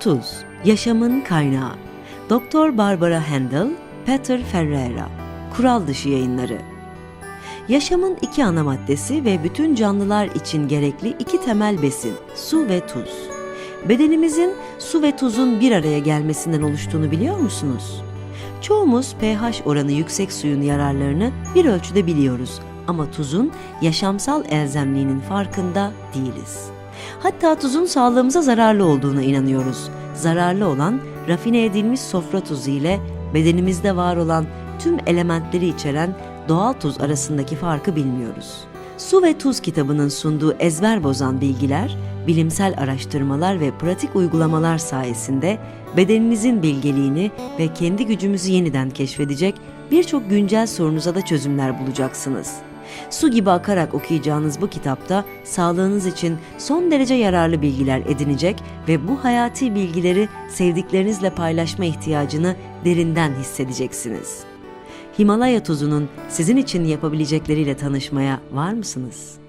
Tuz, yaşamın kaynağı. Doktor Barbara Handel, Peter Ferreira. Kural dışı yayınları. Yaşamın iki ana maddesi ve bütün canlılar için gerekli iki temel besin, su ve tuz. Bedenimizin su ve tuzun bir araya gelmesinden oluştuğunu biliyor musunuz? Çoğumuz pH oranı yüksek suyun yararlarını bir ölçüde biliyoruz ama tuzun yaşamsal elzemliğinin farkında değiliz. Hatta tuzun sağlığımıza zararlı olduğuna inanıyoruz. Zararlı olan rafine edilmiş sofra tuzu ile bedenimizde var olan tüm elementleri içeren doğal tuz arasındaki farkı bilmiyoruz. Su ve Tuz kitabının sunduğu ezber bozan bilgiler, bilimsel araştırmalar ve pratik uygulamalar sayesinde bedeninizin bilgeliğini ve kendi gücümüzü yeniden keşfedecek birçok güncel sorunuza da çözümler bulacaksınız. Su gibi akarak okuyacağınız bu kitapta sağlığınız için son derece yararlı bilgiler edinecek ve bu hayati bilgileri sevdiklerinizle paylaşma ihtiyacını derinden hissedeceksiniz. Himalaya tuzunun sizin için yapabilecekleriyle tanışmaya var mısınız?